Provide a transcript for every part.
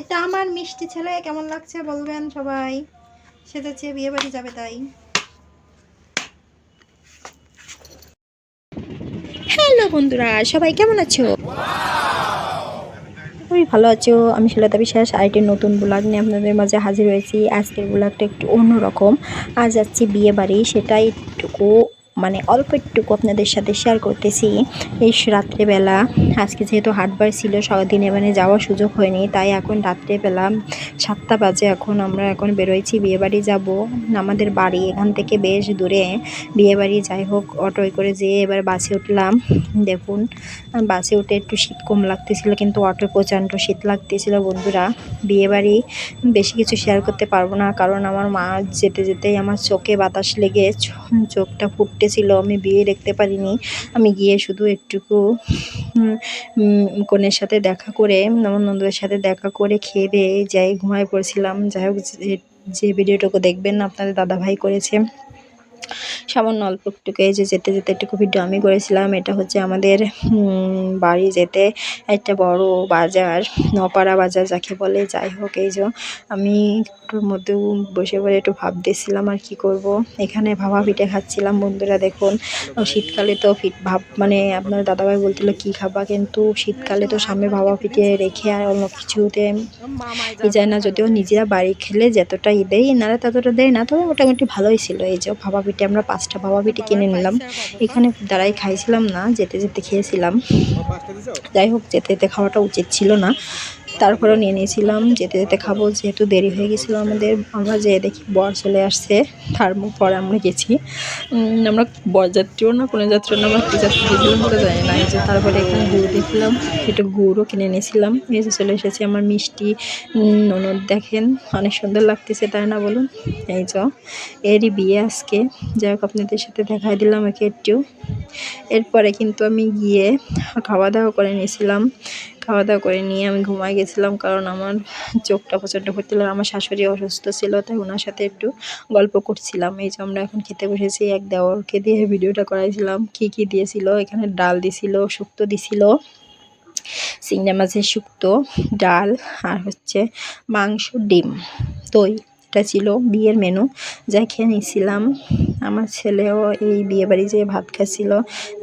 এটা আমার মিষ্টি ছেলে, কেমন লাগছে বলবেন সবাই। সেজেছে, বিয়ে বাড়ি যাবে তাই। হ্যালো বন্ধুরা, সবাই কেমন আছো? খুবই ভালো আছো। আমি শিলতা বিশ্বাস আরেকটি নতুন ব্লগ নিয়ে আপনাদের মাঝে হাজির হয়েছি। আজকের ব্লগটা একটু অন্যরকম। আজ যাচ্ছি বিয়ে বাড়ি সেটাই একটুকু মানে অল্প একটুকু আপনাদের সাথে শেয়ার করতেছি। এই রাত্রেবেলা, আজকে যেহেতু হাটবার ছিল দিনে মানে যাওয়ার সুযোগ হয়নি, তাই এখন রাত্রেবেলা সাতটা বাজে এখন আমরা এখন বেরোইছি, বিয়েবাড়ি যাব। আমাদের বাড়ি এখান থেকে বেশ দূরে। বিয়েবাড়ি যাই হোক অটোয় করে যেয়ে এবার বাসে উঠলাম। দেখুন, বাসে উঠে একটু শীত কম লাগতেছিল, কিন্তু অটো প্রচণ্ড শীত লাগতেছিল বন্ধুরা। বিয়েবাড়ি বেশি কিছু শেয়ার করতে পারব না, কারণ আমার মা যেতে যেতেই আমার চোখে বাতাস লেগে চোখটা চোখটা ফুটতেছিল আমি বিয়ে দেখতে পারিনি। আমি গিয়ে শুধু একটুকু কনের সাথে দেখা করে, আমার নন্দদের সাথে দেখা করে খেয়ে দিয়ে যাই, ঘুমায় পড়ছিলাম। যাই হোক, যে- যে ভিডিওটুকু দেখবেন, আপনাদের দাদাভাই করেছে। সামান্য অল্প একটুকু যে যেতে যেতে একটু ভিডিও আমি করেছিলাম। এটা হচ্ছে আমাদের বাড়ি যেতে একটা বড় বাজার, নপাড়া বাজার যাকে বলে। যাই হোক, এই যে আমি একটুর মধ্যেও বসে বসে একটু ভাবতেছিলাম আর কি করব। এখানে ভাবা পিঠে খাচ্ছিলাম বন্ধুরা, দেখুন। শীতকালে তো ফিট ভাব মানে আপনার দাদাভাই বলছিল কি খাবা, কিন্তু শীতকালে তো সামনে ভাবা পিঠে রেখে আর অন্য কিছুতে ই যায় না। যদিও নিজেরা বাড়ি খেলে যতটা ই দেয়, এনারা ততটা দেয় না তবে মোটামুটি ভালোই ছিল। এই যে ভাবা পিঠে আমরা পাঁচটা ভাবা পিঠে কিনে নিলাম। এখানে দাঁড়াই খাইছিলাম না যেতে যেতে খেয়েছিলাম। যাই হোক যেতে যেতে খাওয়াটা উচিত ছিল না। তারপরেও নিয়ে নিয়েছিলাম, যেতে যেতে খাব, যেহেতু দেরি হয়ে গেছিল আমাদের। আমরা যেয়ে দেখি বর চলে আসছে, তার পরে আমরা গেছি। আমরা বরযাত্রীও না, কোনো যাত্রীও না, আমরা কী যাত্রী গেছিলাম জানি না। এই যে তারপরে এখানে গুড় দেখলাম একটু গুড়ও কিনে নিয়েছিলাম। যে চলে এসেছি আমার মিষ্টি ননদ দেখেন, অনেক সুন্দর লাগতেছে, তাই না বলুন? এই যে, এরই বিয়ে আজকে। যাই হোক, আপনাদের সাথে দেখাই দিলাম একে একটু। এরপরে কিন্তু আমি গিয়ে খাওয়া দাওয়া করে নিয়েছিলাম। খাওয়া দাওয়া করে নিয়ে আমি ঘুমাই গেছিলাম কারণ আমার চোখটা প্রচণ্ড করছিল আমার শাশুড়ি অসুস্থ ছিল, তাই ওনার সাথে একটু গল্প করছিলাম। এই যে আমরা এখন খেতে বসেছি, এক দেওয়ারকে দিয়ে ভিডিওটা করাইছিলাম, কি কি দিয়েছিল, এখানে ডাল দিছিল, শুক্তো দিছিল, চিংড়া মাছের শুক্তো, ডাল আর হচ্ছে মাংস, ডিম, দই। এটা ছিল বিয়ের মেনু যা খেয়ে নিয়েছিলাম। আমার ছেলেও এই বিয়ে বাড়ি যেয়ে ভাত খাচ্ছিল।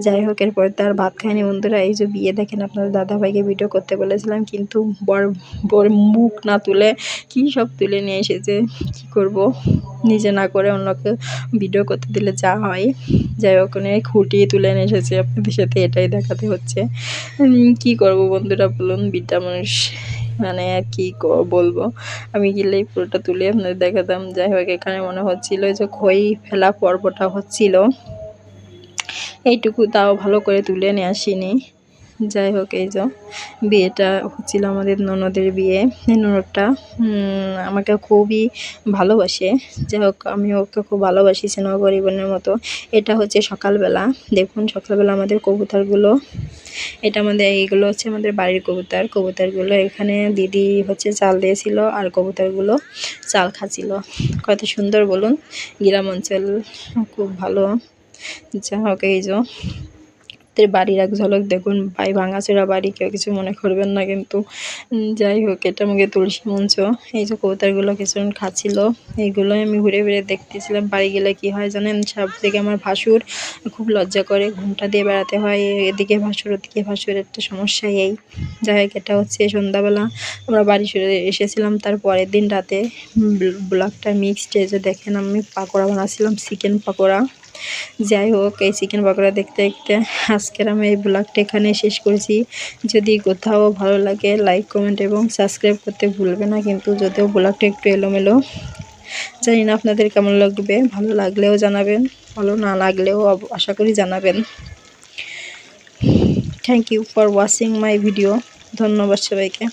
যাই হোক, এরপর তার ভাত খায়নি বন্ধুরা। এই যে বিয়ে দেখেন আপনার দাদাভাইকে ভিডিও করতে বলেছিলাম, কিন্তু বর বর মুখ না তুলে কী সব তুলে নিয়ে এসেছে, কী করব? নিজে না করে অন্যকে ভিডিও করতে দিলে যা হয়। যাই হোক, অনেক খুঁটিয়ে তুলে নিয়ে এসেছে। আপনাদের সাথে এটাই দেখাতে হচ্ছে। কি করব বন্ধুরা বলুন, বিটা মানুষ। মানে আর কি বলব? আমি গেলেই পুরোটা তুলে, আপনাদের দেখাতাম। যাই হোক, এখানে মনে হচ্ছিল যে খই ফেলা পর্বটা হচ্ছিল। এইটুকু তাও ভালো করে তুলে নিয়ে আসিনি। যাই হোক, এই যে বিয়েটা হচ্ছিল আমাদের ননদের বিয়ে। ননদটা আমাকে খুবই ভালোবাসে। যাই হোক, আমি ওকে খুব ভালোবাসি সিনেমা পরিবারের মতো। এটা হচ্ছে সকালবেলা। দেখুন, সকালবেলা আমাদের কবুতরগুলো, এটা আমাদের, এইগুলো হচ্ছে আমাদের বাড়ির কবুতর। কবুতরগুলো এখানে দিদি হচ্ছে চাল দিয়েছিল আর কবুতরগুলো চাল খাচ্ছিল। কত সুন্দর বলুন, গ্রাম অঞ্চল, খুব ভালো। যা হোক, এই যে আমাদের বাড়ির এক ঝলক দেখুন। ভাই ভাঙাচোরা বাড়ি, কেউ কিছু মনে করবেন না কিন্তু। যাই হোক, এটা আমাকে তুলসী মঞ্চ। এই যে কবুতরগুলো কিছুক্ষণ খাচ্ছিল, এইগুলোই আমি ঘুরে ঘুরে দেখতেছিলাম। বাড়ি গেলে কি হয় জানেন? সব থেকে আমার ভাসুর খুব লজ্জা করে ঘুমটা দিয়ে বেড়াতে হয়। এদিকে ভাসুর, ওদিকে ভাসুর একটা সমস্যা এই। যাই হোক, এটা হচ্ছে সন্ধ্যাবেলা। আমরা বাড়ি ফিরে এসেছিলাম তার পরের দিন রাতে। ব্লগটা মিক্সড যে দেখেন আমি পাকোড়া বানাচ্ছিলাম চিকেন পাকোড়া। যাই হোক, এই চিকেন পকোড়া দেখতে দেখতে আজকের আমি এই ব্লগটা এখানে শেষ করেছি। যদি কোথাও ভালো লাগে লাইক কমেন্ট এবং সাবস্ক্রাইব করতে ভুলবে না, কিন্তু যদিও ব্লগটা একটু এলোমেলো, জানি না আপনাদের কেমন লাগবে, ভালো লাগলেও জানাবেন, ভালো না লাগলেও আশা করি জানাবেন। Thank you for watching my video ধন্যবাদ সবাইকে।